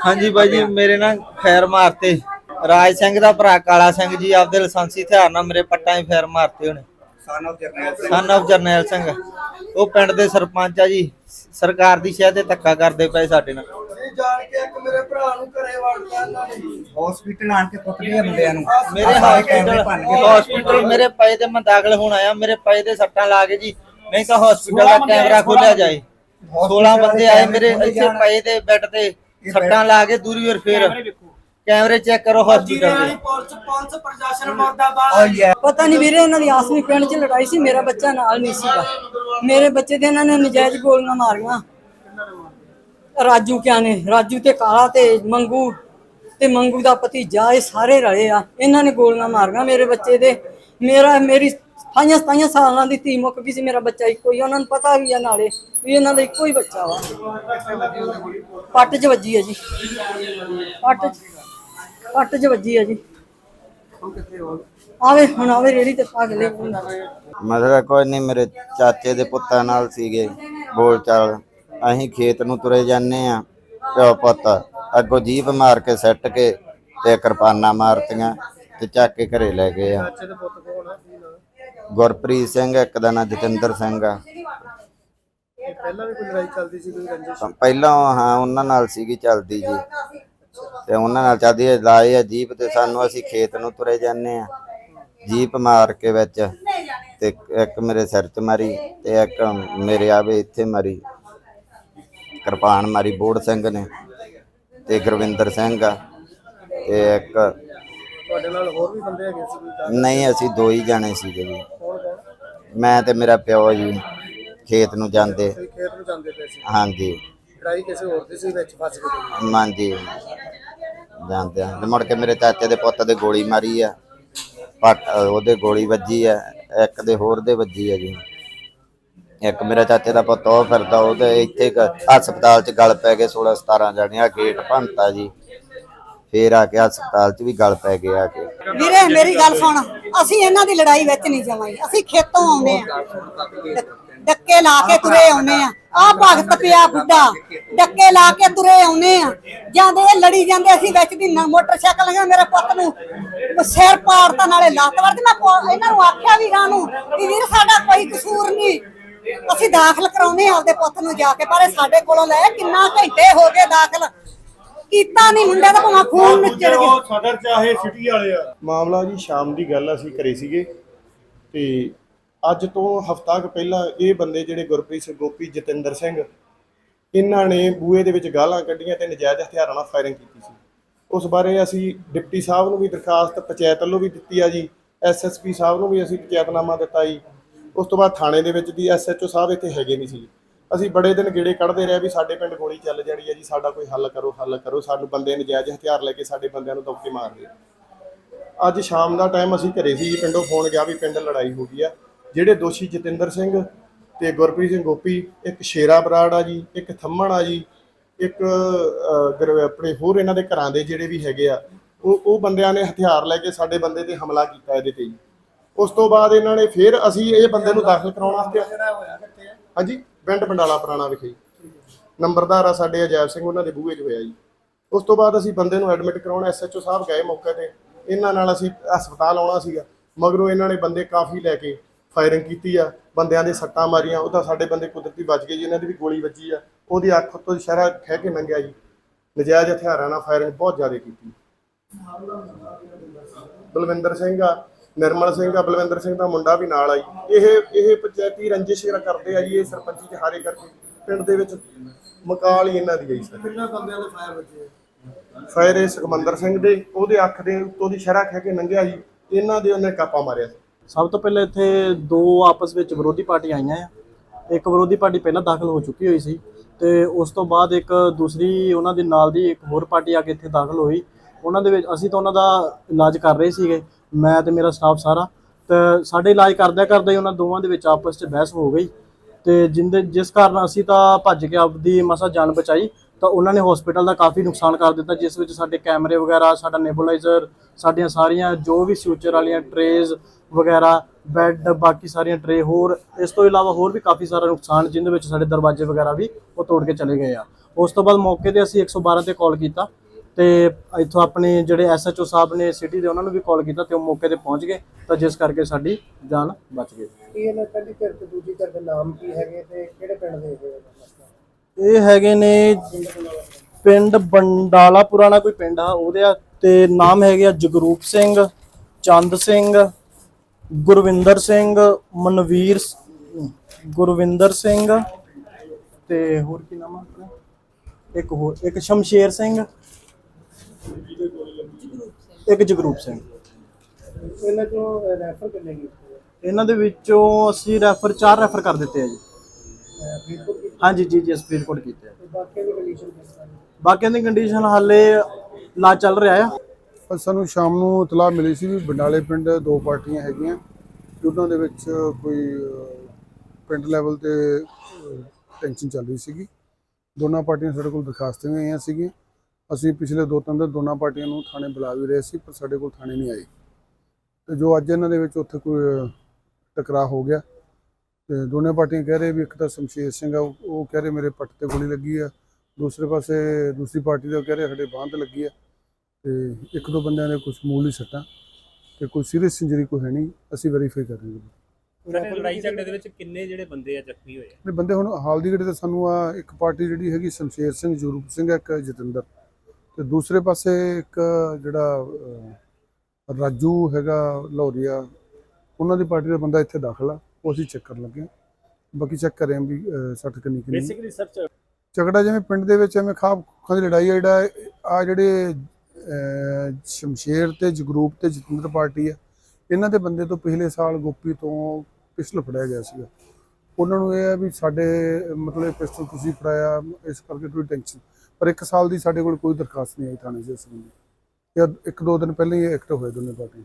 ਹਾਂਜੀ ਬਾਈ ਜੀ ਮੇਰੇ ਨਾਲ ਫੈਰ ਮਾਰਤੇ। ਰਾਜ ਸਿੰਘ ਦਾ ਭਰਾ ਕਾਲਾ ਸਿੰਘ ਜੀ ਆਪਦੇ ਲਾਇਸੈਂਸੀ ਹਥਿਆਰ ਨਾਲ ਮੇਰੇ ਪੱਟਾਂ 'ਚ ਫੈਰ ਮਾਰਤੇ ਉਹਨੇ। Son of Jarnail Singh. Son of Jarnail Singh. ਉਹ ਪਿੰਡ ਦੇ ਸਰਪੰਚ ਆ ਜੀ ਸਰਕਾਰ ਦੀ ਸ਼ਹਿ ਤੇ ਧੱਕਾ ਕਰਦੇ ਪਏ ਸਾਡੇ ਨਾਲ। ਜਾਣ ਕੇ ਇੱਕ ਮੇਰੇ ਭਰਾ ਨੂੰ ਘਰੇ ਵੜਦਾ ਇਹਨਾਂ ਨੇ। ਹਸਪੀਟਲ ਆਣ ਕੇ ਲਿਆ ਬੰਦਿਆਂ ਨੂੰ। ਮੇਰੇ ਕੇ ਹਸਪੀਟਲ ਮੇਰੇ ਪਏ ਤੇ ਮੈਂ ਦਾਖਲ ਹੋਣ ਆਇਆ ਮੇਰੇ ਪਏ ਤੇ ਸੱਟਾਂ ਲਾ ਕੇ ਜੀ। ਨਹੀਂ ਤਾਂ ਹਸਪੀਟਲ ਦਾ ਕੈਮਰਾ ਖੋਲਿਆ ਜਾਏ। 16 ਬੰਦੇ ਆਏ ਮੇਰੇ ਇੱਥੇ ਪਏ ਤੇ ਬੈੱਡ ਤੇ। ਸੱਟਾਂ ਲਾ ਕੇ ਦੂਰੀ ਔਰ ਫੇਰ ਕੈਮਰੇ ਚੈੱਕ ਕਰੋ ਹਸਪੀਟਲ ਵਾਲੀ ਦੇ। ਪੁਲਿਸ ਪੁਲਿਸ ਪ੍ਰਸ਼ਾਸਨ ਮੁਰਦਾਬਾਦ। ਓ ਯਾ ਪਤਾ ਨਹੀਂ ਵੀਰੇ ਇਹਨਾਂ ਦੀ ਆਸਮੀ ਪਿੰਡ 'ਚ ਲੜਾਈ ਸੀ ਮੇਰਾ ਬੱਚਾ ਨਾਲ ਨਹੀਂ ਸੀਗਾ। ਮੇਰੇ ਬੱਚੇ ਦੇ ਇਹਨਾਂ ਨੇ ਨਜਾਇਜ਼ ਗੋਲੀਆਂ ਮਾਰੀਆਂ। ਰਾਜੂ ਕਿਆ ਨੇ? ਰਾਜੂ ਤੇ ਕਾਲਾ ਤੇ ਮੰਗੂ ਤੇ ਮੰਗੂ ਦਾ ਭਤੀਜਾ ਇਹ ਸਾਰੇ ਰਲੇ ਆ। ਇਹਨਾਂ ਨੇ ਗੋਲੀਆਂ ਮਾਰੀਆਂ ਮੇਰੇ ਬੱਚੇ ਦੇ। ਮੇਰਾ ਮੇਰੀ ਸਤਾਈਆਂ ਸਤਾਈਆਂ ਸਾਲਾਂ ਦੀ ਧੀ ਮੁੱਕ ਗਈ ਸੀ ਮੇਰਾ ਬੱਚਾ ਇੱਕੋ ਹੀ ਆ, ਉਹਨਾਂ ਨੂੰ ਪਤਾ ਵੀ ਆ ਨਾਲੇ ਵੀ ਇਹਨਾਂ ਦਾ ਇੱਕੋ ਹੀ ਬੱਚਾ ਵਾ। ਪੱਟ 'ਚ ਵੱਜੀ ਆ ਜੀ। ਪੱਟ 'ਚ ਪੱਟ 'ਚ ਵੱਜੀ ਆ ਜੀ। ਆਵੇ ਹੁਣ ਆਵੇ ਰੇੜੀ ਤੇ ਪਾ ਕੇ ਲੈ ਮਸਲਾ ਕੋਈ ਨਹੀਂ ਮੇਰੇ ਚਾਚੇ ਦੇ ਪੁੱਤਾਂ ਨਾਲ ਸੀਗੇ ਬੋਲ ਚਾਲ। ਅਸੀਂ ਖੇਤ ਨੂੰ ਤੁਰੇ ਜਾਂਦੇ ਆ ਪਿਓ ਪੁੱਤ ਅੱਗੋਂ ਜੀਪ ਮਾਰ ਕੇ ਸੱਟ ਕੇ ਤੇ ਕਿਰਪਾਨਾਂ ਮਾਰਤੀਆਂ ਤੇ ਚੱਕ ਕੇ ਘਰੇ ਲੈ ਗਏ ਆ। ਗੁਰਪ੍ਰੀਤ ਸਿੰਘ ਇੱਕ ਦਾ ਨਾਂ ਜਤਿੰਦਰ ਸਿੰਘ ਆ। ਪਹਿਲਾਂ ਵੀ ਕੋਈ ਲੜਾਈ ਚੱਲਦੀ ਸੀ ਕੋਈ ਰੰਜਿਸ਼? ਪਹਿਲਾਂ ਹਾਂ ਉਹਨਾਂ ਨਾਲ ਸੀਗੀ ਚੱਲਦੀ ਜੀ। ਤੇ ਉਹਨਾਂ ਨਾਲ ਚੱਲਦੀ ਹੈ, ਲਾਏ ਆ ਜੀਪ ਤੇ ਸਾਨੂੰ ਅਸੀਂ ਖੇਤ ਨੂੰ ਤੁਰੇ ਜਾਂਦੇ ਆ ਜੀਪ ਮਾਰ ਕੇ ਵਿੱਚ ਤੇ ਇੱਕ ਮੇਰੇ ਸਿਰ 'ਚ ਮਾਰੀ ਤੇ ਇੱਕ ਮੇਰੇ ਆਵੇ ਇੱਥੇ ਮਾਰੀ। ਕਿਰਪਾਨ ਮਾਰੀ ਬੋੜ ਸਿੰਘ ਨੇ ਤੇ ਗੁਰਵਿੰਦਰ ਸਿੰਘ ਆ ਤੇ ਇੱਕ ਤੁਹਾਡੇ ਨਾਲ ਹੋਰ ਵੀ ਬੰਦੇ ਹੈਗੇ ਸੀ ਕੋਈ? ਨਹੀਂ ਅਸੀਂ ਦੋ ਹੀ ਜਾਣੇ ਸੀਗੇ ਜੀ। ਮੈਂ ਤੇ ਮੇਰਾ ਪਿਓ ਜੀ ਖੇਤ ਨੂੰ ਜਾਂਦੇ। ਤੁਸੀਂ ਖੇਤ ਨੂੰ ਜਾਂਦੇ ਪਏ ਸੀ। ਹਾਂਜੀ। ਲੜਾਈ ਕਿਸੇ ਹੋਰ ਦੀ ਸੀ ਵਿੱਚ ਫਸ ਗਏ ਤੁਸੀਂ। ਹਾਂਜੀ। ਜਾਂਦੇ ਆ। ਤੇ ਮੁੜ ਕੇ ਮੇਰੇ ਚਾਚੇ ਦੇ ਪੁੱਤ ਦੇ ਗੋਲੀ ਮਾਰੀ ਆ। ਪੱਟ ਉਹਦੇ ਗੋਲੀ ਵੱਜੀ ਆ। ਇੱਕ ਦੇ ਹੋਰ ਦੇ ਵੱਜੀ ਆ ਜੀ। ਇੱਕ ਮੇਰਾ ਚਾਚੇ ਦਾ ਪੁੱਤ ਉਹ ਫਿਰਦਾ ਉਹਦੇ ਇੱਥੇ ਇੱਕ ਹਸਪਤਾਲ 'ਚ ਗਲ ਪੈ ਗਏ 16 17 ਜਣਿਆ ਗੇਟ ਭੰਨਤਾ ਜੀ। ਫੇਰ ਆ ਕੇ ਹਸਪਤਾਲ 'ਚ ਵੀ ਗਲ ਪੈ ਗਏ ਆ ਕੇ। ਵੀਰੇ ਮੇਰੀ ਗੱਲ ਸੁਣ। ਅਸੀਂ ਇਹਨਾਂ ਦੀ ਲੜਾਈ ਵਿੱਚ ਨਹੀਂ ਜਾਵਾਂਗੇ ਅਸੀਂ ਖੇਤੋਂ ਆਉਂਦੇ ਆ ਡੱਕੇ ਲਾ ਕੇ ਤੁਰੇ ਆਉਂਦੇ ਆ ਆ ਭਗਤ ਪਿਆ ਬੁੱਢਾ। ਡੱਕੇ ਲਾ ਕੇ ਤੁਰੇ ਆਉਂਦੇ ਆ ਜਾਂਦੇ ਇਹ ਲੜੀ ਜਾਂਦੇ ਅਸੀਂ ਵਿੱਚ ਦੀ ਨਾ ਮੋਟਰਸਾਈਕਲ ਲੰਘਿਆ ਮੇਰੇ ਪੁੱਤ ਨੂੰ। ਸਿਰ ਪਾੜਤਾ ਨਾਲੇ ਲੱਤ ਵੜਦੀ ਮੈਂ ਇਹਨਾਂ ਨੂੰ ਆਖਿਆ ਵੀ ਨੂੰ ਵੀ ਵੀਰ ਸਾਡਾ ਕੋਈ ਕਸੂਰ ਨਹੀਂ। ਅਸੀਂ ਦਾਖਲ ਕਰਾਉਨੇ ਆ ਆਪਦੇ ਪੁੱਤ ਨੂੰ ਜਾ ਕੇ। ਪਰ ਇਹ ਸਾਡੇ ਕੋਲੋਂ ਲੈ ਕਿੰਨਾ ਘੰਟੇ ਹੋ ਗਏ ਦਾਖਲ। ਕੀਤਾ ਨਹੀਂ ਮੁੰਡੇ ਦਾ ਭਾਵੇਂ ਖੂਨ ਨਿਚੜ ਗਿਆ। ਸਦਰ ਚਾਹੇ ਸਿਟੀ ਵਾਲੇ ਆ। ਮਾਮਲਾ ਜੀ ਸ਼ਾਮ ਦੀ ਗੱਲ ਅਸੀਂ ਕਰੇ ਸੀਗੇ। ਤੇ ਅੱਜ ਤੋਂ ਹਫਤਾ ਕੁ ਪਹਿਲਾਂ ਇਹ ਬੰਦੇ ਜਿਹੜੇ ਗੁਰਪ੍ਰੀਤ ਸਿੰਘ ਗੋਪੀ ਜਤਿੰਦਰ ਸਿੰਘ ਇਹਨਾਂ ਨੇ ਬੂਏ ਦੇ ਵਿੱਚ ਗਾਲਾਂ ਕੱਢੀਆਂ ਤੇ ਨਜਾਇਜ਼ ਹਥਿਆਰਾਂ ਨਾਲ ਫਾਇਰਿੰਗ ਕੀਤੀ ਸੀ। ਉਸ ਬਾਰੇ ਅਸੀਂ ਡਿਪਟੀ ਸਾਹਿਬ ਨੂੰ ਵੀ ਦਰਖਾਸਤ ਪੰਚਾਇਤ ਵੱਲੋਂ ਵੀ ਦਿੱਤੀ ਆ ਜੀ ਐਸਐਸਪੀ ਸਾਹਿਬ ਨੂੰ ਵੀ ਅਸੀਂ ਪੰਚਾਇਤਨਾਮਾ ਦਿੱਤਾ ਜੀ। ਉਸ ਤੋਂ ਬਾਅਦ ਥਾਣੇ ਦੇ ਵਿੱਚ ਦੀ ਐਸਐਚਓ ਸਾਹਿਬ ਇੱਥੇ ਹੈਗੇ ਨਹੀਂ ਸੀ। ਅਸੀਂ ਬੜੇ ਦਿਨ ਗੇੜੇ ਕੱਢਦੇ ਰਹੇ ਵੀ ਸਾਡੇ ਪਿੰਡ ਗੋਲੀ ਚੱਲ ਜਾਣੀ ਹੈ ਜੀ ਸਾਡਾ ਕੋਈ ਹੱਲ ਕਰੋ ਹੱਲ ਕਰੋ ਸਾਨੂੰ ਬੰਦੇ ਨਜਾਇਜ਼ ਹਥਿਆਰ ਲੈ ਕੇ ਸਾਡੇ ਬੰਦਿਆਂ ਨੂੰ ਦਬਕੇ ਮਾਰਦੇ ਅੱਜ ਸ਼ਾਮ ਦਾ ਟਾਈਮ ਅਸੀਂ ਘਰੇ ਸੀ ਪਿੰਡੋਂ ਫੋਨ ਗਿਆ ਵੀ ਪਿੰਡ ਲੜਾਈ ਹੋ ਗਈ ਆ। ਜਿਹੜੇ ਦੋਸ਼ੀ ਜਤਿੰਦਰ ਸਿੰਘ ਤੇ ਗੁਰਪ੍ਰੀਤ ਸਿੰਘ ਗੋਪੀ ਇੱਕ ਸ਼ੇਰਾ ਬਰਾੜ ਆ ਜੀ ਇੱਕ ਥੰਮਣ ਆ ਜੀ ਇੱਕ ਆਪਣੇ ਹੋਰ ਇਹਨਾਂ ਦੇ ਘਰਾਂ ਦੇ ਜਿਹੜੇ ਵੀ ਹੈਗੇ ਆ ਉਹ ਉਹ ਬੰਦਿਆਂ ਨੇ ਹਥਿਆਰ ਲੈ ਕੇ ਸਾਡੇ ਬੰਦੇ ਤੇ ਹਮਲਾ ਕੀਤਾ ਇਹਦੇ ਤੇ ਜੀ। ਉਸ ਤੋਂ ਬਾਅਦ ਇਹਨਾਂ ਨੇ ਫਿਰ ਅਸੀਂ ਇਹ ਬੰਦੇ ਨੂੰ ਦਾਖਲ ਕਰਾਉਣ ਵਾਸਤੇ ਹਾਂਜੀ? ਪਿੰਡ ਪੰਡਾਲਾ ਪੁਰਾਣਾ ਵਿਖੇ ਨੰਬਰਦਾਰ ਆ ਸਾਡੇ ਅਜੈਬ ਸਿੰਘ, ਉਹਨਾਂ ਦੇ ਬੂਹੇ 'ਚ ਹੋਇਆ ਜੀ। ਉਸ ਤੋਂ ਬਾਅਦ ਅਸੀਂ ਬੰਦੇ ਨੂੰ ਐਡਮਿਟ ਕਰਾਉਣ ਐਸਐਚਓ ਸਾਹਿਬ ਗਏ ਮੌਕੇ ਤੇ। ਇਹਨਾਂ ਨਾਲ ਅਸੀਂ ਹਸਪਤਾਲ ਆਉਣਾ ਸੀਗਾ। ਮਗਰੋਂ ਇਹਨਾਂ ਨੇ ਬੰਦੇ ਕਾਫੀ ਲੈ ਕੇ ਫਾਇਰਿੰਗ ਕੀਤੀ ਆ। ਬੰਦਿਆਂ ਦੇ ਸੱਟਾਂ ਮਾਰੀਆਂ। ਉਹ ਤਾਂ ਸਾਡੇ ਬੰਦੇ ਕੁਦਰਤੀ ਬਚ ਗਏ ਜੀ। ਇਹਨਾਂ ਦੀ ਵੀ ਗੋਲੀ ਵੱਜੀ ਆ। ਉਹਦੀ ਅੱਖ ਤੋਂ ਸ਼ਹਿਰਾ ਖਹਿ ਕੇ ਲੰਘਿਆ ਜੀ। ਨਜਾਇਜ਼ ਹਥਿਆਰਾਂ ਨਾਲ ਫਾਇਰਿੰਗ ਬਹੁਤ ਜ਼ਿਆਦਾ ਕੀਤੀ। ਬਲਵਿੰਦਰ ਸਿੰਘ ਆ। ਨਿਰਮਲ ਸਿੰਘ ਆ ਬਲਵਿੰਦਰ ਸਿੰਘ ਦਾ ਮੁੰਡਾ ਵੀ ਨਾਲ ਆਈ ਇਹ ਇਹ ਪੰਚਾਇਤੀ ਰੰਜਿਸ਼ ਕਰਦੇ ਆ ਜੀ ਇਹ ਸਰਪੰਚੀ ਚ ਹਾਰੇ ਕਰਕੇ ਪਿੰਡ ਦੇ ਵਿੱਚ ਮਕਾਲ ਹੀ ਇਹਨਾਂ ਦੀ ਆਈ ਸਰ। ਕਿੰਨਾ ਬੰਦਿਆਂ ਦੇ ਫਾਇਰ ਵੱਜੇ ਫਾਇਰ ਇਹ ਸੁਖਮੰਦਰ ਸਿੰਘ ਦੇ ਉਹਦੇ ਅੱਖ ਦੇ ਉੱਤੋਂ ਦੀ ਸ਼ਹਿਰਾ ਖਹਿ ਕੇ ਲੰਘਿਆ ਜੀ। ਇਹਨਾਂ ਦੇ ਉਹਨੇ ਕਾਪਾ ਮਾਰਿਆ ਸਭ ਤੋਂ ਪਹਿਲਾਂ ਇੱਥੇ ਦੋ ਆਪਸ ਵਿੱਚ ਵਿਰੋਧੀ ਪਾਰਟੀ ਆਈਆਂ ਆ। ਇੱਕ ਵਿਰੋਧੀ ਪਾਰਟੀ ਪਹਿਲਾਂ ਦਾਖਲ ਹੋ ਚੁੱਕੀ ਹੋਈ ਸੀ ਤੇ ਉਸ ਤੋਂ ਬਾਅਦ ਇੱਕ ਦੂਸਰੀ ਉਹਨਾਂ ਦੇ ਨਾਲ ਦੀ ਇੱਕ ਹੋਰ ਪਾਰਟੀ ਆ ਕੇ ਇੱਥੇ ਦਾਖਲ ਹੋਈ। ਉਹਨਾਂ ਦੇ ਵਿੱਚ ਅਸੀਂ ਤਾਂ ਉਹਨਾਂ ਦਾ ਇਲਾਜ ਕਰ ਰਹੇ ਸੀਗੇ। ਮੈਂ ਤੇ ਮੇਰਾ ਸਟਾਫ ਸਾਰਾ, ਤੇ ਸਾਡੇ ਇਲਾਜ ਕਰਦਿਆਂ ਕਰਦਿਆਂ ਹੀ ਉਹਨਾਂ ਦੋਵਾਂ ਦੇ ਵਿੱਚ ਆਪਸ 'ਚ ਬਹਿਸ ਹੋ ਗਈ। ਤੇ ਜਿੰਦੇ, ਜਿਸ ਕਾਰਨ ਅਸੀਂ ਤਾਂ ਭੱਜ ਕੇ ਆਪਦੀ ਮਸਾ ਜਾਨ ਬਚਾਈ, ਤਾਂ ਉਹਨਾਂ ਨੇ ਹਸਪੀਟਲ ਦਾ ਕਾਫੀ ਨੁਕਸਾਨ ਕਰ ਦਿੱਤਾ, ਜਿਸ ਵਿੱਚ ਸਾਡੇ ਕੈਮਰੇ ਵਗੈਰਾ, ਸਾਡਾ ਨੇਬੂਲਾਈਜ਼ਰ ਸਾਡੀਆਂ ਸਾਰੀਆਂ ਜੋ ਵੀ ਫਿਊਚਰ ਵਾਲੀਆਂ ਟਰੇਜ਼ ਵਗੈਰਾ ਬੈੱਡ ਬਾਕੀ ਸਾਰੀਆਂ ਟਰੇ ਹੋਰ, ਇਸ ਤੋਂ ਇਲਾਵਾ ਹੋਰ ਵੀ ਕਾਫੀ ਸਾਰਾ ਨੁਕਸਾਨ, ਜਿੰਦੇ ਵਿੱਚ ਸਾਡੇ ਦਰਵਾਜ਼ੇ ਵਗੈਰਾ ਵੀ ਉਹ ਤੋੜ ਕੇ ਚਲੇ ਗਏ ਆ। ਉਸ ਤੋਂ ਬਾਅਦ ਮੌਕੇ ਤੇ ਅਸੀਂ 112 ਤੇ ਕਾਲ ਕੀਤਾ ਤੇ ਇੱਥੋਂ ਆਪਣੇ ਜਿਹੜੇ ਐਸਐਚਓ ਸਾਹਿਬ ਨੇ ਸਿਟੀ ਦੇ ਉਹਨਾਂ ਨੂੰ ਵੀ ਕਾਲ ਕੀਤਾ ਤੇ ਉਹ ਮੌਕੇ ਤੇ ਪਹੁੰਚ ਗਏ ਤਾਂ ਜਿਸ ਕਰਕੇ ਸਾਡੀ ਜਾਨ ਬਚ ਗਈ ਕੀ ਇਹਨਾਂ ਪਹਿਲੀ ਧਿਰ ਤੇ ਦੂਜੀ ਧਿਰ ਦੇ ਨਾਮ ਕੀ ਹੈਗੇ ਤੇ ਕਿਹੜੇ ਪਿੰਡ ਦੇ ਹੈਗੇ ਇਹ ਹੈਗੇ ਨੇ ਪਿੰਡ ਬੰਡਾਲਾ ਪੁਰਾਣਾ ਕੋਈ ਪਿੰਡ ਆ ਉਹਦੇ ਆ ਤੇ ਨਾਮ ਹੈਗੇ ਆ ਜਗਰੂਪ ਸਿੰਘ ਚੰਦ ਸਿੰਘ ਗੁਰਵਿੰਦਰ ਸਿੰਘ ਮਨਵੀਰ ਗੁਰਵਿੰਦਰ ਸਿੰਘ ਤੇ ਹੋਰ ਕੀ ਨਾਮ ਆ ਆਪਣਾ? ਇੱਕ ਹੋਰ ਇੱਕ ਸ਼ਮਸ਼ੇਰ ਸਿੰਘ ਇੱਕ ਜਗਰੂਪ ਸਿੰਘ। ਇਹਨਾਂ ਚੋਂ ਰੈਫਰ ਕਿੰਨੇ ਕੀਤੇ ਇਹਨਾਂ ਦੇ ਵਿੱਚੋਂ ਅਸੀਂ ਰੈਫਰ ਚਾਰ ਰੈਫਰ ਕਰ ਦਿੱਤੇ ਆ ਜੀ। ਫਰੀਦਕੋਟ ਕੀਤੇ ਹਾਂਜੀ ਜੀ ਜੀ ਫਰੀਦਕੋਟ ਕੀਤੇ ਆ। ਤੇ ਬਾਕੀ ਦੀ ਕੰਡੀਸ਼ਨ ਕਿਸ ਤਰ੍ਹਾਂ ਦੀ? ਬਾਕੀਆਂ ਦੀ ਕੰਡੀਸ਼ਨ ਹਾਲੇ ਇਲਾਜ ਚੱਲ ਰਿਹਾ ਆ। ਅੱਜ ਸਾਨੂੰ ਸ਼ਾਮ ਨੂੰ ਇਤਲਾਹ ਮਿਲੀ ਸੀ ਵੀ ਬੰਡਾਲੇ ਪਿੰਡ ਦੋ ਪਾਰਟੀਆਂ ਹੈਗੀਆਂ ਤੇ ਉਹਨਾਂ ਦੇ ਵਿੱਚ ਕੋਈ ਅਹ, ਪਿੰਡ ਲੈਵਲ ਤੇ ਟੈਨਸ਼ਨ ਚੱਲ ਰਹੀ ਸੀਗੀ। ਦੋਨਾਂ ਪਾਰਟੀਆਂ ਸਾਡੇ ਕੋਲ ਦਰਖਾਸਤਾਂ ਵੀ ਆਈਆਂ ਸੀਗੀਆਂ। ਅਸੀਂ ਪਿਛਲੇ ਦੋ ਤਿੰਨ ਦਿਨ ਦੋਨਾਂ ਪਾਰਟੀਆਂ ਨੂੰ ਥਾਣੇ ਬੁਲਾ ਵੀ ਰਹੇ ਸੀ ਪਰ ਸਾਡੇ ਕੋਲ ਥਾਣੇ ਨਹੀਂ ਆਏ। ਤੇ ਜੋ ਅੱਜ ਇਹਨਾਂ ਦੇ ਵਿੱਚ ਉੱਥੇ ਕੋਈ ਟਕਰਾਅ ਹੋ ਗਿਆ ਤੇ ਦੋਨੇ ਪਾਰਟੀਆਂ ਕਹਿ ਰਹੇ ਵੀ ਇੱਕ ਤਾਂ ਸ਼ਮਸ਼ੇਰ ਸਿੰਘ ਆ ਉਹ ਕਹਿ ਰਹੇ ਮੇਰੇ ਪੱਟ ਤੇ ਗੋਲੀ ਲੱਗੀ ਆ। ਦੂਸਰੇ ਪਾਸੇ ਦੂਸਰੀ ਪਾਰਟੀ ਦਾ ਕਹਿ ਰਹੇ ਸਾਡੇ ਬਾਂਹ ਤੇ ਲੱਗੀ ਆ। ਤੇ ਇੱਕ ਦੋ ਬੰਦਿਆਂ ਦੇ ਕੁਝ ਮੂਲੀ ਸੱਟਾਂ ਤੇ ਕੋਈ ਸੀਰੀਅਸ ਇੰਜਰੀ ਕੋਈ ਹੈ ਨਹੀਂ ਅਸੀਂ ਵੈਰੀਫਾਈ ਕਰ ਰਹੇ ਹਾਂ ਲੜਾਈ ਝਗੜੇ ਦੇ ਵਿੱਚ ਕਿੰਨੇ ਜਿਹੜੇ ਬੰਦੇ ਆ ਜ਼ਖਮੀ ਹੋਏ ਆ? ਨੇ ਬੰਦੇ ਹੁਣ ਹਾਲ ਦੀ ਘੜੀ ਤੇ ਸਾਨੂੰ ਆ ਇੱਕ ਪਾਰਟੀ ਜਿਹੜੀ ਹੈਗੀ ਸ਼ਮਸ਼ੇਰ ਸਿੰਘ ਜਰੂਪ ਸਿੰਘ ਇੱਕ ਜਤਿੰਦਰ। ਤੇ ਦੂਸਰੇ ਪਾਸੇ ਇੱਕ ਜਿਹੜਾ ਰਾਜੂ ਹੈਗਾ ਲੌਰੀਆ ਉਹਨਾਂ ਦੀ ਪਾਰਟੀ ਦਾ ਬੰਦਾ ਇੱਥੇ ਦਾਖਲ ਆ ਉਹ ਅਸੀਂ ਚੈੱਕ ਕਰਨ ਲੱਗੇ। ਬਾਕੀ ਚੈੱਕ ਕਰ ਵੀ ਸੱਟ ਕਿੰਨੀ ਕਿੰਨੀ। ਬੇਸਿਕਲੀ ਸਰਚ ਝਗੜਾ ਜਿਵੇਂ ਪਿੰਡ ਦੇ ਵਿੱਚ ਐਵੇਂ ਖਾਬ ਖਾਂ ਦੀ ਲੜਾਈ ਜਿਹੜਾ ਆ ਜਿਹੜੇ ਸ਼ਮਸ਼ੇਰ ਤੇ ਜਗਰੂਪ ਤੇ ਜਤਿੰਦਰ ਪਾਰਟੀ ਆ ਇਹਨਾਂ ਦੇ ਬੰਦੇ ਤੋਂ ਪਿਛਲੇ ਸਾਲ ਗੋਪੀ ਤੋਂ ਪਿਸਟਲ ਫੜਿਆ ਗਿਆ ਸੀਗਾ। ਉਹਨਾਂ ਨੂੰ ਇਹ ਆ ਵੀ ਸਾਡੇ ਮਤਲਬ ਪਿਸਟਲ ਤੁਸੀਂ ਫੜਾਇਆ ਇਸ ਕਰਕੇ ਥੋੜੀ ਟੈਨਸ਼ਨ ਪਰ ਇੱਕ ਸਾਲ ਦੀ ਸਾਡੇ ਕੋਲ ਕੋਈ ਦਰਖਾਸਤ ਨਹੀਂ ਆਈ ਥਾਣੇ 'ਚ ਇਸ ਸੰਬੰਧੀ ਇਹ ਇੱਕ ਦੋ ਦਿਨ ਪਹਿਲਾਂ ਹੀ ਐਕਟ ਹੋਏ ਦੋਨੇ ਪਾਰਟੀਆਂ।